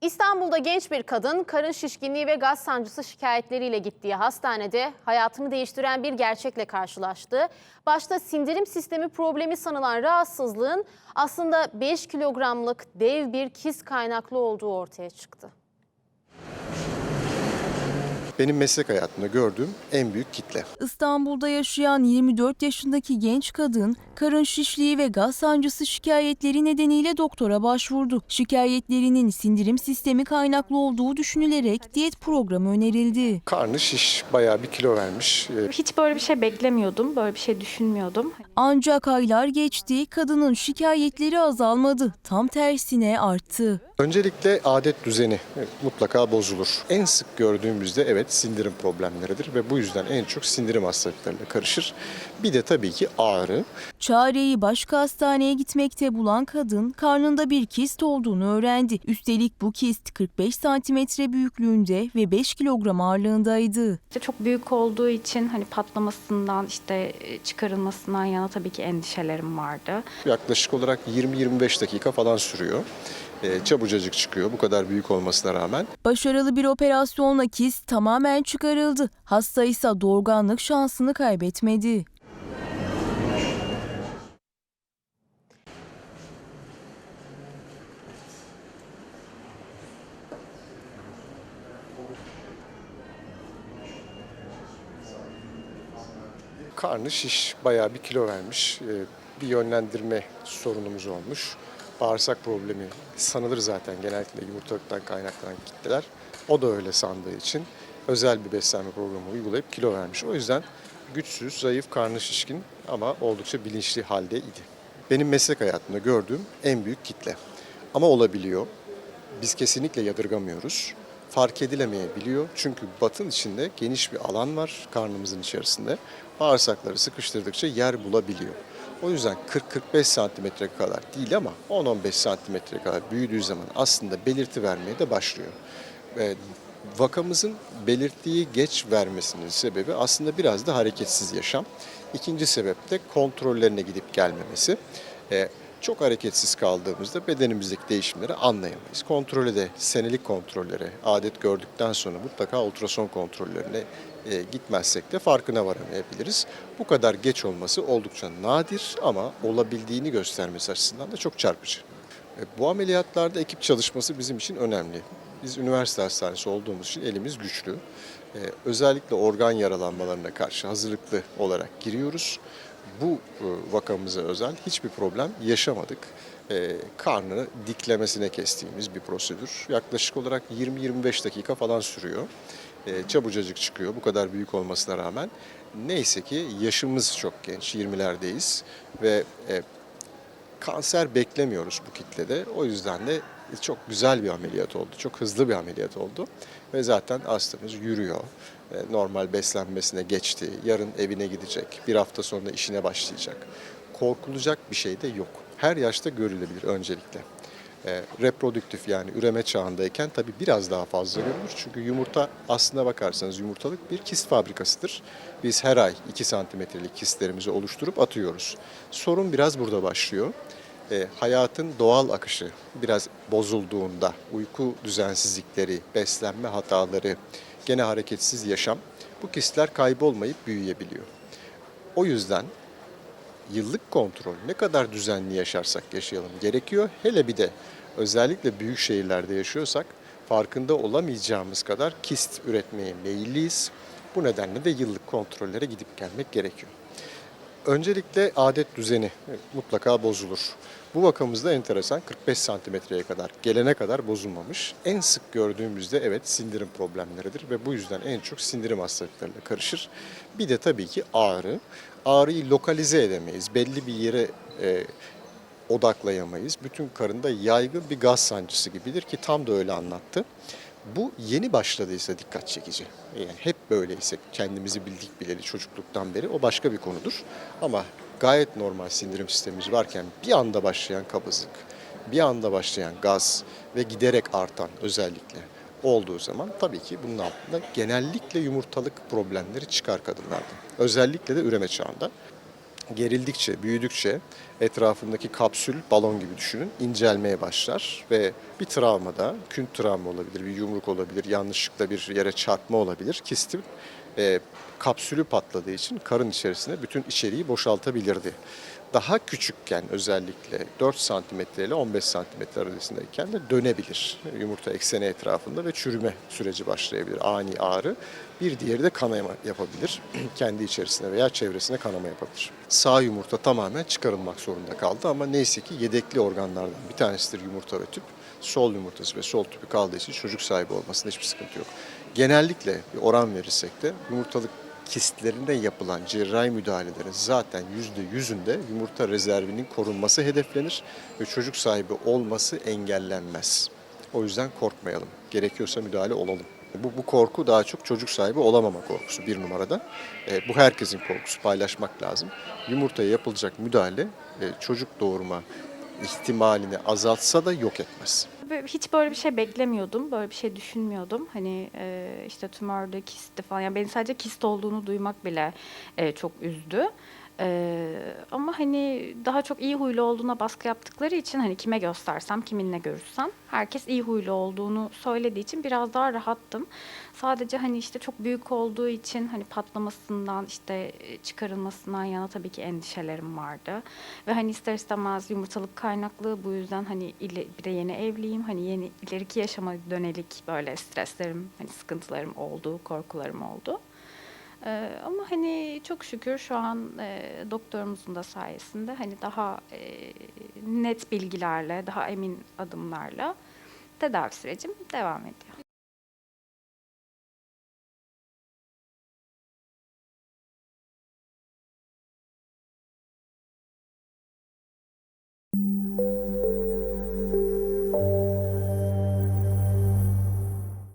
İstanbul'da genç bir kadın karın şişkinliği ve gaz sancısı şikayetleriyle gittiği hastanede hayatını değiştiren bir gerçekle karşılaştı. Başta sindirim sistemi problemi sanılan rahatsızlığın aslında 5 kilogramlık dev bir kist kaynaklı olduğu ortaya çıktı. Benim meslek hayatımda gördüğüm en büyük kitle. İstanbul'da yaşayan 24 yaşındaki genç kadın karın şişliği ve gaz sancısı şikayetleri nedeniyle doktora başvurdu. Şikayetlerinin sindirim sistemi kaynaklı olduğu düşünülerek diyet programı önerildi. Karnı şiş, bayağı bir kilo vermiş. Ee, Hiç böyle bir şey beklemiyordum, böyle bir şey düşünmüyordum. Ancak aylar geçti, kadının şikayetleri azalmadı. Tam tersine arttı. Öncelikle adet düzeni mutlaka bozulur. En sık gördüğümüzde evet sindirim problemleridir ve bu yüzden en çok sindirim hastalıklarıyla karışır. Bir de tabii ki ağrı. Çareyi başka hastaneye gitmekte bulan kadın karnında bir kist olduğunu öğrendi. Üstelik bu kist 45 santimetre büyüklüğünde ve 5 kilogram ağırlığındaydı. İşte çok büyük olduğu için hani patlamasından işte e, çıkarılmasından yana tabii ki endişelerim vardı. Yaklaşık olarak 20-25 dakika falan sürüyor. Ee, çabucacık çıkıyor bu kadar büyük olmasına rağmen. Başarılı bir operasyonla kist tamamen çıkarıldı. Hasta ise doğurganlık şansını kaybetmedi. Karnı şiş, bayağı bir kilo vermiş. Ee, Bir yönlendirme sorunumuz olmuş. Bağırsak problemi sanılır zaten genellikle yumurtalıktan kaynaklanan kitleler. O da öyle sandığı için özel bir beslenme programı uygulayıp kilo vermiş. O yüzden güçsüz, zayıf, karnı şişkin ama oldukça bilinçli halde idi. Benim meslek hayatımda gördüğüm en büyük kitle. Ama olabiliyor. Biz kesinlikle yadırgamıyoruz. Fark edilemeyebiliyor. Çünkü batın içinde geniş bir alan var karnımızın içerisinde. Bağırsakları sıkıştırdıkça yer bulabiliyor. O yüzden 40-45 santimetre kadar değil ama 10-15 santimetre kadar büyüdüğü zaman aslında belirti vermeye de başlıyor. Ve vakamızın belirtiyi geç vermesinin sebebi aslında biraz da hareketsiz yaşam. İkinci sebep de kontrollerine gidip gelmemesi. Ee, çok hareketsiz kaldığımızda bedenimizdeki değişimleri anlayamayız. Kontrole de senelik kontrollere, adet gördükten sonra mutlaka ultrason kontrollerine e, gitmezsek de farkına varamayabiliriz. Bu kadar geç olması oldukça nadir ama olabildiğini göstermesi açısından da çok çarpıcı. E, Bu ameliyatlarda ekip çalışması bizim için önemli. Biz üniversite hastanesi olduğumuz için elimiz güçlü. E, özellikle organ yaralanmalarına karşı hazırlıklı olarak giriyoruz. Bu vakamıza özel hiçbir problem yaşamadık. E, karnını diklemesine kestiğimiz bir prosedür. Yaklaşık olarak 20-25 dakika falan sürüyor. E, çabucacık çıkıyor bu kadar büyük olmasına rağmen. Neyse ki yaşımız çok genç, 20'lerdeyiz ve e, kanser beklemiyoruz bu kitlede. O yüzden de çok güzel bir ameliyat oldu. Çok hızlı bir ameliyat oldu. Ve zaten hastamız yürüyor. E, Normal beslenmesine geçti. Yarın evine gidecek. Bir hafta sonra işine başlayacak. Korkulacak bir şey de yok. Her yaşta görülebilir öncelikle. E, reprodüktif yani üreme çağındayken tabii biraz daha fazla görülür. Çünkü yumurta aslına bakarsanız yumurtalık bir kist fabrikasıdır. Biz her ay 2 santimetrelik kistlerimizi oluşturup atıyoruz. Sorun biraz burada başlıyor e, hayatın doğal akışı biraz bozulduğunda uyku düzensizlikleri, beslenme hataları, gene hareketsiz yaşam bu kistler kaybolmayıp büyüyebiliyor. O yüzden yıllık kontrol ne kadar düzenli yaşarsak yaşayalım gerekiyor. Hele bir de özellikle büyük şehirlerde yaşıyorsak farkında olamayacağımız kadar kist üretmeye meyilliyiz. Bu nedenle de yıllık kontrollere gidip gelmek gerekiyor. Öncelikle adet düzeni mutlaka bozulur. Bu vakamızda enteresan 45 santimetreye kadar gelene kadar bozulmamış. En sık gördüğümüzde evet sindirim problemleridir ve bu yüzden en çok sindirim hastalıklarıyla karışır. Bir de tabii ki ağrı. Ağrıyı lokalize edemeyiz. Belli bir yere e, odaklayamayız. Bütün karında yaygın bir gaz sancısı gibidir ki tam da öyle anlattı. Bu yeni başladıysa dikkat çekici. Yani hep böyleyse kendimizi bildik bileli çocukluktan beri o başka bir konudur. Ama gayet normal sindirim sistemimiz varken bir anda başlayan kabızlık, bir anda başlayan gaz ve giderek artan özellikle olduğu zaman tabii ki bunun altında genellikle yumurtalık problemleri çıkar kadınlarda. Özellikle de üreme çağında gerildikçe, büyüdükçe etrafındaki kapsül balon gibi düşünün incelmeye başlar ve bir travmada künt travma olabilir, bir yumruk olabilir, yanlışlıkla bir yere çarpma olabilir. Kistin e, kapsülü patladığı için karın içerisine bütün içeriği boşaltabilirdi. Daha küçükken özellikle 4 santimetre ile 15 santimetre arasındayken de dönebilir. Yumurta ekseni etrafında ve çürüme süreci başlayabilir. Ani ağrı. Bir diğeri de kanama yapabilir. Kendi içerisine veya çevresine kanama yapabilir. Sağ yumurta tamamen çıkarılmak zorunda kaldı ama neyse ki yedekli organlardan bir tanesidir yumurta ve tüp. Sol yumurtası ve sol tüpü kaldığı için çocuk sahibi olmasında hiçbir sıkıntı yok. Genellikle bir oran verirsek de yumurtalık kistlerinde yapılan cerrahi müdahalelerin zaten %100'ünde yumurta rezervinin korunması hedeflenir ve çocuk sahibi olması engellenmez. O yüzden korkmayalım. Gerekiyorsa müdahale olalım. Bu, bu korku daha çok çocuk sahibi olamama korkusu bir numarada. E, bu herkesin korkusu paylaşmak lazım. Yumurtaya yapılacak müdahale e, çocuk doğurma ihtimalini azaltsa da yok etmez. Hiç böyle bir şey beklemiyordum. Böyle bir şey düşünmüyordum. Hani e, işte tümörde, kisti falan. Yani beni sadece kist olduğunu duymak bile e, çok üzdü. E, ama hani daha çok iyi huylu olduğuna baskı yaptıkları için hani kime göstersem, kiminle görüşsem herkes iyi huylu olduğunu söylediği için biraz daha rahattım. Sadece hani işte çok büyük olduğu için hani patlamasından işte e, çıkarılmasından yana tabii ki endişelerim vardı. Ve hani ister istemez yumurtalık kaynaklı bu yüzden hani ile, bir de yeni evliyim. Hani yeni ileriki yaşama dönelik böyle streslerim, hani sıkıntılarım oldu, korkularım oldu. Ee, ama hani çok şükür şu an e, doktorumuzun da sayesinde hani daha e, net bilgilerle, daha emin adımlarla tedavi sürecim devam ediyor.